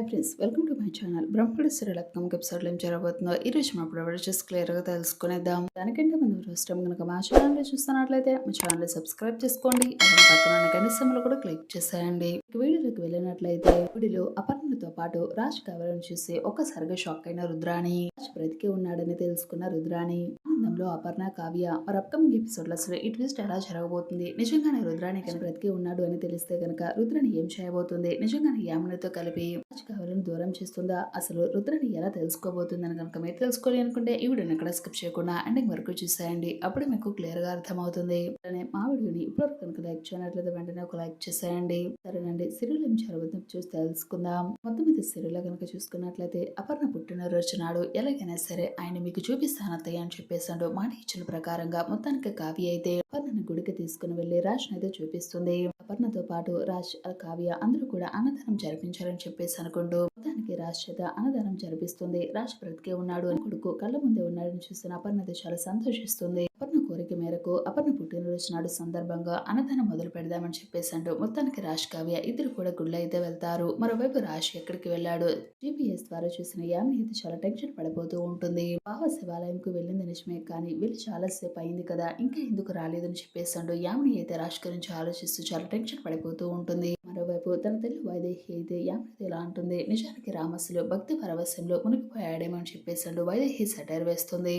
Hi friends welcome to my channel బ్రహ్మడి శ్రీలక్నం ఎపిసోడ్లో ఏం జరగబోతుందో ఈ రోజు మనం ఇప్పుడు జస్ట్ క్లియర్గా తెలుసుకునేద్దాం. దానికంటే ముందు ఫస్ట్ టైం కనుక మా ఛానల్లో చూస్తున్నట్లయితే మా ఛానల్ సబ్స్క్రైబ్ చేసుకోండి. అలాగే పక్కన ఉన్న కూడా క్లిక్ చేసేయండి. ఇక వీడియోలోకి వెళ్ళినట్లయితే వీడిలో అపర్ణతో పాటు రాజ్ కవర్ చూసి ఒక్కసారిగా షాక్ అయిన రుద్రాణి. రాజ్ బ్రతికి ఉన్నాడని తెలుసుకున్న రుద్రాణి ఆనందంలో అపర్ణ కావ్య మరి అప్కమింగ్ ఎపిసోడ్లో అసలు ఈ ట్విస్ట్ ఎలా జరగబోతుంది? నిజంగానే రుద్రాణి కనుక బ్రతికి ఉన్నాడు అని తెలిస్తే కనుక రుద్రాణి ఏం చేయబోతుంది? నిజంగానే యామునితో కలిపి రాజ్ దూరం చేస్తుందా? అసలు రుద్రాణి ఎలా తెలుసుకోబోతుందని కనుక మీరు తెలుసుకోవాలి అనుకుంటే ఈ వీడియోని ఎక్కడ స్కిప్ చేయకుండా ఎండింగ్ వరకు చూసేయండి. అప్పుడు మీకు క్లియర్గా అర్థమవుతుంది. అలానే మా వీడియోని ఇప్పుడు కనుక లైక్ చేయనట్లయితే వెంటనే ఒక లైక్ చేసేయండి. సరేనండి. సిరిలు ఏం జరుగుతుందో చూసి తెలుసుకుందాం. మొత్తం మీద సిరిలో కనుక చూసుకున్నట్లయితే అపర్ణ పుట్టినరోజు నాడు ఎలాగైనా సరే ఆయన మీకు చూపిస్తాను అత్తయ్య అని చెప్పేసాడు మాట ఇచ్చిన ప్రకారంగా మొత్తానికి కావ్య అయితే అపర్ణను గుడికి తీసుకుని వెళ్ళి రాజ్ అయితే చూపిస్తుంది. అపర్ణతో పాటు రాజ్ ఆ కావ్య అందరూ కూడా అన్నదానం జరిపించాలని చెప్పేసి అనుకుంటూ మొత్తానికి రాజ్ చేత అన్నదానం జరిపిస్తుంది. రాజ్ బ్రతికే ఉన్నాడు. అని కొడుకు కళ్ళ ముందే ఉన్నాడని చూసిన అపర్ణ అయితే చాలా సంతోషిస్తుంది. అపర్ణ కోరిక మేరకు అపర్ణ పుట్టినరోజు నాడు సందర్భంగా అన్నదానం మొదలు పెడదామని చెప్పేశాడు. మొత్తానికి రాజ్ కావ్య ఇద్దరు కూడా గుళ్ళైతే అయితే వెళ్తారు. మరోవైపు రాజ్ ఎక్కడికి వెళ్ళాడు? జీపీఎస్ ద్వారా చూసిన యామిని అయితే చాలా టెన్షన్ పడిపోతూ ఉంటుంది. బావ శివాలయంకు వెళ్ళింది నిజమే కానీ వెళ్ళి చాలా సేపు అయింది కదా ఇంకా ఎందుకు రాలేదని చెప్పేసాడు యామిని అయితే రాజ్ గురించి ఆలోచిస్తూ చాలా టెన్షన్ పడిపోతూ ఉంటుంది. మరోవైపు తన తల్లి వైదేహి అయితే యామిని ఇలా అంటుంది. నిజానికి రామసులు భక్తి పరవశంలో మునిగిపోయాడేమో అని చెప్పేసాడు వైదేహి సెటైర్ వేస్తుంది.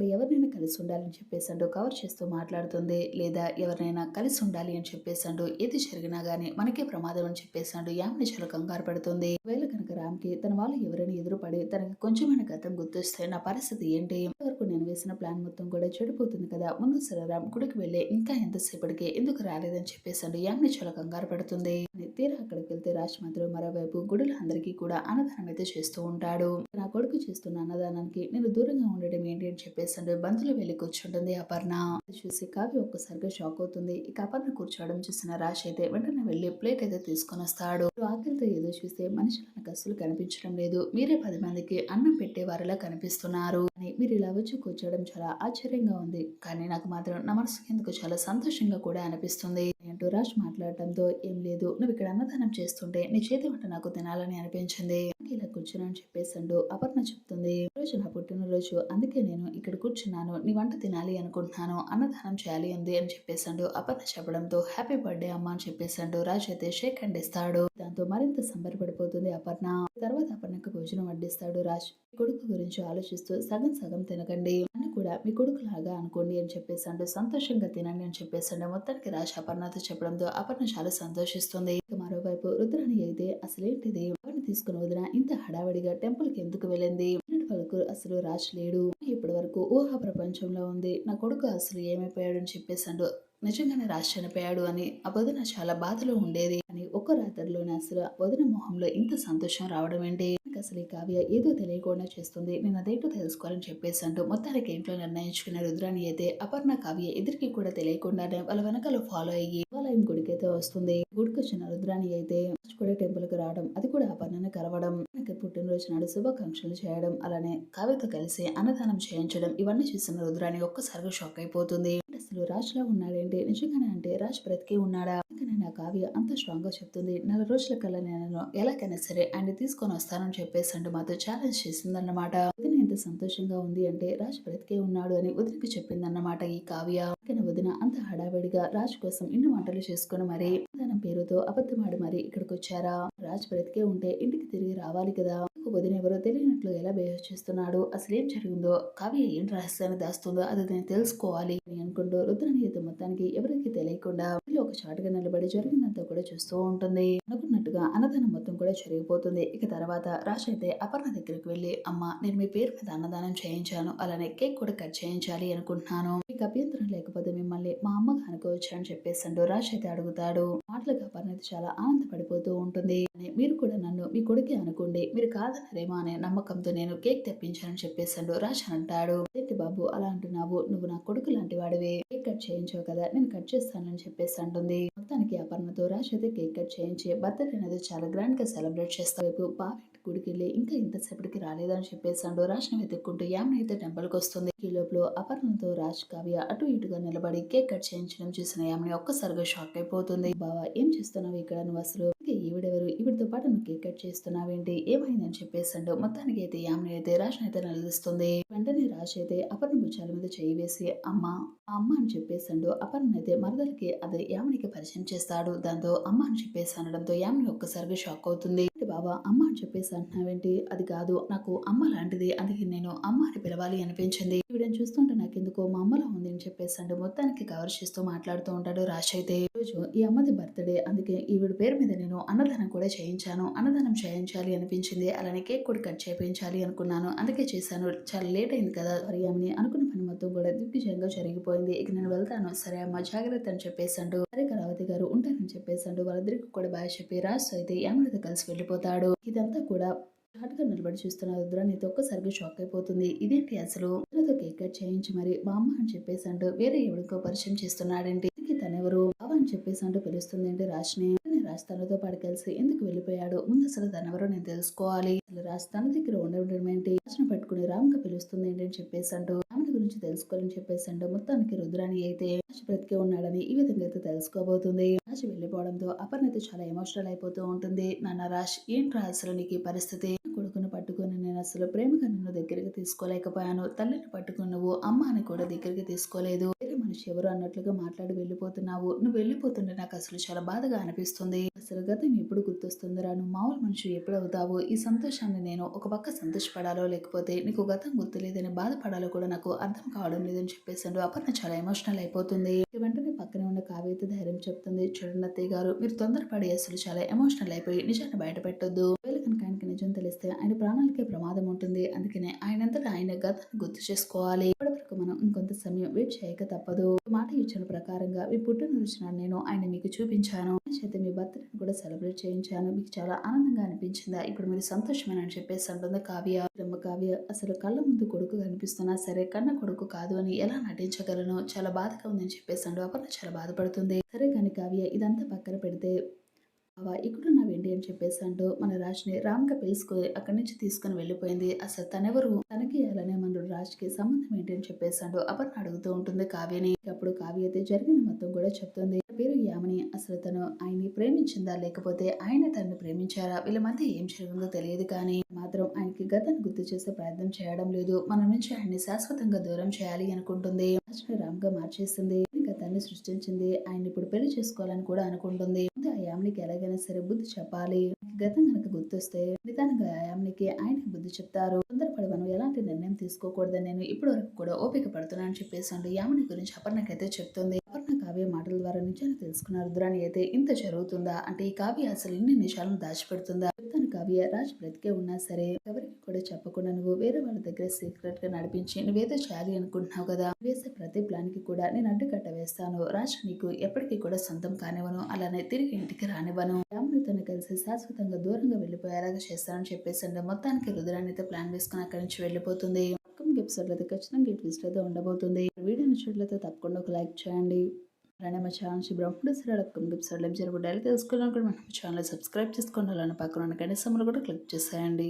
అక్కడ ఎవరినైనా కలిసి ఉండాలని చెప్పేసండు కవర్ చేస్తూ మాట్లాడుతుంది. లేదా ఎవరినైనా కలిసి ఉండాలి అని చెప్పేసండు ఏది జరిగినా గానీ మనకే ప్రమాదం అని చెప్పేసాడు యామిని చాలా కంగారు పడుతుంది. వేళ కనుక రామ్కి తన వాళ్ళు ఎవరైనా ఎదురుపడి తనకి కొంచెమైన గతం గుర్తొస్తే నా పరిస్థితి ఏంటి? ఇంతవరకు నేను వేసిన ప్లాన్ మొత్తం కూడా చెడిపోతుంది కదా. ముందు సరే రామ్ గుడికి వెళ్ళే ఇంకా ఎంతసేపటికి ఎందుకు రాలేదని చెప్పేసాడు యామిని చాలా కంగారు పడుతుంది. తీరా అక్కడికి వెళ్తే రాజ్ మాత్రం మరోవైపు గుడులు అందరికీ కూడా అన్నదానం అయితే చేస్తూ ఉంటాడు. నా కొడుకు చేస్తున్న అన్నదానానికి నేను దూరంగా ఉండడం ఏంటి అని చెప్పేసాడు బంధువులు వెళ్ళి కూర్చుంటుంది అపర్ణ. చూసి కావ్య ఒక్కసారిగా షాక్ అవుతుంది. ఇక అపర్ణ కూర్చోవడం చూసిన రాజ్ అయితే వెంటనే వెళ్ళి ప్లేట్ అయితే తీసుకొని వస్తాడు. ఆకలితో ఏదో చూస్తే మనుషులు నాకు అస్సలు కనిపించడం లేదు. మీరే పది మందికి అన్నం పెట్టేవారిలా కనిపిస్తున్నారు. అని మీరు ఇలా వచ్చి కూర్చోవడం చాలా ఆశ్చర్యంగా ఉంది. కానీ నాకు మాత్రం నా మనసుకి ఎందుకు చాలా సంతోషంగా కూడా అనిపిస్తుంది. అంటూ రాజ్ మాట్లాడటంతో ఏం లేదు. నువ్వు ఇక్కడ అన్నదానం చేస్తుంటే నీ చేతి వంట నాకు తినాలని అనిపించింది. ఇలా కూర్చున్నాను చెప్పేసండు అపర్ణ చెప్తుంది రోజు నా పుట్టినరోజు. అందుకే నేను ఇక్కడ కూర్చున్నాను. నీ వంట తినాలి అనుకుంటున్నాను. అన్నదానం చేయాలి అంది అని చెప్పేసాడు అపర్ణ చెప్పడంతో హ్యాపీ బర్త్డే అమ్మ అని చెప్పేసాడు రాజ్ అయితే షేక్ అండ్ ఇస్తాడు. దాంతో మరింత సంబరపడిపోతుంది అపర్ణ. తర్వాత అపర్ణకు భోజనం వడ్డిస్తాడు రాజ్. కొడుకు గురించి ఆలోచిస్తూ సగం సగం తినకండి. కూడా మీ కొడుకు లాగా అనుకోండి అని చెప్పేసాడు సంతోషంగా తినండి అని చెప్పేసాడు మొత్తానికి రాజ్ అపర్ణతో చెప్పడంతో అపర్ణ చాలా సంతోషిస్తుంది. ఇక మరోవైపు రుద్రాణి అయితే అసలేంటిది? ఎవరిని తీసుకుని వదిన ఇంత హడావడిగా టెంపుల్కి ఎందుకు వెళ్ళింది? వరకు అసలు రాజ్ లేడు ఇప్పటి వరకు ఊహా ప్రపంచంలో ఉంది. నా కొడుకు అసలు ఏమైపోయాడు అని చెప్పేసాడు నిజంగానే రాజ్ చనిపోయాడు అని ఆ వదిన చాలా బాధలో ఉండేది. అని ఒక్క రాత్రిలోనే అసలు వదిన మొహంలో ఇంత సంతోషం రావడం ఏంటి? అసలు ఈ కావ్య ఏదో తెలియకుండా చేస్తుంది. నేను అదేంటో తెలుసుకోవాలని చెప్పేసి అంటూ మొత్తానికి ఇంట్లో నిర్ణయించుకున్న రుద్రాణి అయితే అపర్ణ కావ్య ఎదురికి కూడా తెలియకుండానే వాళ్ళ వెనకాల ఫాలో అయ్యి దేవాలయం గుడికి అయితే వస్తుంది. గుడికి వచ్చిన రుద్రాణి అయితే కూడా టెంపుల్కి రావడం అది కూడా అపర్ణని కలవడం నాకు పుట్టినరోజు నాడు శుభాకాంక్షలు చేయడం అలానే కావ్యతో కలిసి అన్నదానం చేయించడం ఇవన్నీ చూసిన రుద్రాని ఒక్కసారిగా షాక్ అయిపోతుంది. అసలు రాజులా ఉన్నాడేంటి? నిజంగానే అంటే రాజ్ బ్రతికి ఉన్నాడా? అందుకనే నా కావ్య అంత స్ట్రాంగ్గా చెప్తుంది? నెల రోజుల కల్లా నేను ఎలాగైనా సరే ఆయన తీసుకొని వస్తానని చెప్పేసి అంటూ మాతో ఛాలెంజ్ చేసిందన్నమాట. వదిన ఎంత సంతోషంగా ఉంది అంటే రాజ్ బ్రతికే ఉన్నాడు అని వదినకి చెప్పిందన్నమాట ఈ కావ్య. అందుకని వదిన అంత హడావిడిగా రాజ్ కోసం ఇన్ని వంటలు చేసుకుని మరి తన పేరుతో అబద్ధమాడి మరి ఇక్కడికి వచ్చారా రాజ్ బ్రతికే ఉంటే ఇంటికి తిరిగి రావాలి కదా. వదిన ఎవరో తెలియనట్లు ఎలా బిహేవ్ చేస్తున్నాడు? అసలు ఏం జరిగిందో? కావ్య ఏం రహస్యాన్ని దాస్తుందో అది నేను తెలుసుకోవాలి అని అనుకుంటూ రుద్రని మొత్తానికి ఎవరికి తెలియకుండా ఒక చాటుగా నిలబడి జరిగిందంతా కూడా చూస్తూ ఉంటుంది. అనుకున్నట్టుగా అన్నదానం మొత్తం కూడా జరిగిపోతుంది. ఇక తర్వాత రాజ్ అయితే అపర్ణ దగ్గరికి వెళ్ళి అమ్మ నేను మీ పేరు మీద అన్నదానం చేయించాను. అలానే కేక్ కూడా కట్ చేయించాలి అనుకుంటున్నాను. మీకు అభ్యంతరం లేకపోతే మిమ్మల్ని మా అమ్మ అనుకోవచ్చు అని చెప్పేసాడు రాజ్ అయితే అడుగుతాడు. మాటలుగా అపర్ణ అయితే చాలా ఆనందపడిపోతూ ఉంటుంది. అని మీరు కూడా నన్ను మీ కొడుకే అనుకోండి. మీరు కాదనరేమో అనే నమ్మకంతో నేను కేక్ తెప్పించానని చెప్పేసాడు రాజ్ అంటాడు. ఏంటి బాబు అలా అంటున్నావు. నువ్వు నా కొడుకు లాంటి వాడివే. కేక్ కట్ చేయించావు కదా నేను కట్ చేస్తానని చెప్పేసి అంటుంది. మొత్తానికి అపర్ణతో రాజ్ అయితే కేక్ కట్ చేయించి బర్త్డే అనేది చాలా గ్రాండ్గా సెలబ్రేట్ చేస్తారు రేపు గుడికి వెళ్ళి ఇంకా ఇంతసేపటికి రాలేదని చెప్పేసాడు రాజ్ని వెతుక్కుంటూ యామిని అయితే టెంపుల్కి వస్తుంది. ఈ లోపల అపర్ణతో రాజ్ కావ్య అటు ఇటుగా నిలబడి కేక్ కట్ చేయించడం చూసిన యామ్ని ఒక్కసారిగా షాక్ అయిపోతుంది. బావా ఏం చేస్తున్నావు ఇక్కడ నువ్వు అసలు? ఈవిడెవరు? ఈవిడతో పాటు నువ్వు కేక్ కట్ చేస్తున్నావేంటి? ఏమైందని చెప్పేసాడు మొత్తానికి అయితే యామ్ని అయితే రాజ్ని అయితే నిలదీస్తుంది. వెంటనే రాజ్ అయితే అపర్ణ భుజాల మీద చేయి వేసి అమ్మ ఆ అమ్మ అని చెప్పేసాడు అపర్ణ అయితే మరదలకి అదే యామినికి పరిచయం చేస్తాడు. దాంతో అమ్మ అని చెప్పేసి అనడంతో యామిని ఒక్కసారిగా షాక్ అవుతుంది. బాబా అమ్మ అని చెప్పేసి అంటున్నావేంటి? అది కాదు. నాకు అమ్మ లాంటిది. అందుకే నేను అమ్మ అని పిలవాలి అనిపించింది. వీడని చూస్తుంటే నాకు ఎందుకో మా అమ్మలా ఉంది అని చెప్పేసాడు మొత్తానికి కవర్ చేస్తూ మాట్లాడుతూ ఉంటాడు రాజ్ అయితే "ఈ రోజు ఈ అమ్మది బర్త్డే. అందుకే ఈవిడ పేరు మీద నేను అన్నదానం కూడా చేయించాను. అన్నదానం చేయించాలి అనిపించింది. అలానే కేక్ కూడా కట్ చేయించాలి అనుకున్నాను. అందుకే చేశాను. చాలా లేట్ అయింది కదా మరి అనుకున్న పని మొత్తం కూడా దిగ్విజయంగా జరిగిపోయింది. ఇక నేను వెళ్తాను. సరే అమ్మ జాగ్రత్త అని చెప్పేసాడు సరే కళావతి గారు ఉంటానని చెప్పేసాడు వాళ్ళిద్దరికి కూడా బాగా చెప్పి రాజు అయితే యామలతో కలిసి వెళ్ళిపోతాడు. ఇదంతా కూడా ఘాటుగా నిలబడి చూస్తున్న రుద్ర నీతో ఒక్కసారిగా షాక్ అయిపోతుంది. ఇదేంటి అసలు? రుద్రతో కేక్ కట్ చేయించి మరి మా అమ్మ అని చెప్పేసాడు వేరే ఎవరికో పరిచయం చేస్తున్నాడంటే తనెవరు? బావ అని చెప్పేసి అంటూ పిలుస్తుంది అంటే రాజ్ని? వెంటనే రాజ్ తనతో పాటు కలిసి ఎందుకు వెళ్ళిపోయాడు? ముందు అసలు తనెవరో నేను తెలుసుకోవాలి. అసలు రాజ్ తన దగ్గర ఉండడం ఏంటి? రాజును పట్టుకుని రామ్గా పిలుస్తుంది ఏంటి అని చెప్పేసి అంటూ రాముడి గురించి తెలుసుకోవాలని చెప్పేసి అంటూ మొత్తానికి రుద్రాని అయితే రాజు బ్రతికే ఉన్నాడని ఈ విధంగా అయితే తెలుసుకోబోతుంది. రాజు వెళ్ళిపోవడంతో అపర్ణ అయితే చాలా ఎమోషనల్ అయిపోతూ ఉంటుంది. నాన్న రాజ్ ఏంట్రా అసలు నీకు ఈ పరిస్థితి? కొడుకును పట్టుకొని నేను అసలు ప్రేమగా నిన్ను దగ్గరికి తీసుకోలేకపోయాను. తల్లిని పట్టుకుని నువ్వు అమ్మ అని కూడా దగ్గరికి తీసుకోలేదు. మనిషి ఎవరు అన్నట్లుగా మాట్లాడి వెళ్ళిపోతున్నావు. నువ్వు వెళ్ళిపోతుంటే నాకు అసలు చాలా బాధగా అనిపిస్తుంది. అసలు గతం ఎప్పుడు గుర్తొస్తుందిరా? నువ్వు మామూలు మనిషి ఎప్పుడు అవుతావు? ఈ సంతోషాన్ని నేను ఒక పక్క సంతోషపడాలో లేకపోతే నీకు గతం గుర్తులేదని బాధపడాలో కూడా నాకు అర్థం కావడం లేదని చెప్పేసాడు అపర్ణ చాలా ఎమోషనల్ అయిపోతుంది. వెంటనే పక్కనే ఉన్న కావ్యత ధైర్యం చెప్తుంది. చూడండి అత్తయ్య గారు మీరు తొందరపడి అసలు చాలా ఎమోషనల్ అయిపోయి నిజాన్ని బయట పెట్టొద్దు. నిజం తెలిస్తే ఆయన ప్రాణాలకే ప్రమాదం ఉంటుంది. అందుకనే ఆయనంతటా ఆయన గతాన్ని గుర్తు చేసుకోవాలి. ఇప్పటి వరకు మనం ఇంకొంత సమయం వెయిట్ చేయక తప్పదు. మాట ఇచ్చిన ప్రకారంగా మీ పుట్టినరోజు నాడు నేను ఆయన మీకు చూపించాను. చేత మీ బర్త్డేని కూడా సెలబ్రేట్ చేయించాను. మీకు చాలా ఆనందంగా అనిపించిందా? ఇప్పుడు మీరు సంతోషమేనని చెప్పేసి అంటుంది కావ్య. బ్రహ్మ కావ్య అసలు కళ్ళ ముందు కొడుకు కనిపిస్తున్నా సరే కన్న కొడుకు కాదు అని ఎలా నటించగలను? చాలా బాధగా ఉందని చెప్పేసి అండు అపర్ణ చాలా బాధపడుతుంది. సరే కానీ కావ్య ఇదంతా పక్కన పెడితే బావా ఇక్కడున్నావేంటి అని చెప్పేసి అంటూ మన రాజ్ని రామ్గా పిలుచుకొని అక్కడి నుంచి తీసుకుని వెళ్ళిపోయింది. అసలు తనెవరు? తనకి అలానే మన రాజ్కి సంబంధం ఏంటి అని చెప్పేసి అంటూ అపర్ణ అడుగుతూ ఉంటుంది కావ్యని. అప్పుడు కావ్య అయితే జరిగిన మొత్తం కూడా చెప్తుంది. పేరు యామని. అసలు తను ఆయన్ని ప్రేమించిందా లేకపోతే ఆయన తనని ప్రేమించారా? వీళ్ళ మధ్య ఏం జరిగిందో తెలియదు కానీ మాత్రం ఆయనకి గతాన్ని గుర్తు చేసే ప్రయత్నం చేయడం లేదు. మన నుంచి ఆయన్ని శాశ్వతంగా దూరం చేయాలి అనుకుంటుంది. రాజ్ని రామ్గా మార్చేస్తుంది. గతాన్ని సృష్టించింది. ఆయన ఇప్పుడు పెళ్ళి చేసుకోవాలని కూడా అనుకుంటుంది. యామ్నికి ఎలాగైనా సరే బుద్ధి చెప్పాలి. గతం కనుక గుర్తొస్తే నిదానంగా యామ్నికి ఆయనకి బుద్ధి చెప్తారు. తొందరపడి మనం ఎలాంటి నిర్ణయం తీసుకోకూడదని నేను ఇప్పటి వరకు కూడా ఓపిక పడుతున్నానని చెప్పేసి అంటూ యామిని గురించి అపర్ణకైతే చెప్తుంది. అపర్ణ కావ్య మాటల ద్వారా నిజాన్ని తెలుసుకున్న రుద్రాని అయితే ఇంత జరుగుతుందా? అంటే ఈ కావ్య అసలు ఇన్ని నిషాలను దాచిపెడుతుందా? చెప్తాను కావ్య రాజు బ్రతికే ఉన్నా సరే ఎవరికి కూడా చెప్పకుండా నువ్వు వేరే వాళ్ళ దగ్గర సీక్రెట్గా నడిపించి నువ్వేదో చేయాలి అనుకుంటున్నావు కదా వేసే ప్రతి ప్లాన్కి కూడా నేను అడ్డుకట్ట వేస్తాను. రాజు నీకు ఎప్పటికీ కూడా సొంతం కానివ్వను అలానే తిరిగి ఇంటికి రానివ్వను. రామునితో కలిసి శాశ్వతంగా దూరంగా వెళ్ళిపోయేలాగా చేస్తానని చెప్పేసి అంటే మొత్తానికి రుద్రాన్ని అయితే ప్లాన్ వేసుకుని అక్కడి నుంచి వెళ్ళిపోతుంది. అప్కమింగ్ ఎపిసోడ్ అయితే ఖచ్చితంగా ట్విస్ట్ అయితే ఉండబోతుంది. వీడియో నచ్చినట్లయితే తప్పకుండా ఒక లైక్ చేయండి. అలానే మా ఛానల్ బ్రహ్మడు సరే అప్కమింగ్ ఎపిసోడ్ లైవ్ జరుగుతాయి తెలుసుకోవాలనుకుంటే మన ఛానల్ సబ్స్క్రైబ్ చేసుకోండి. అలానే పక్కన ఉన్న గంట కూడా క్లిక్ చేసేయండి.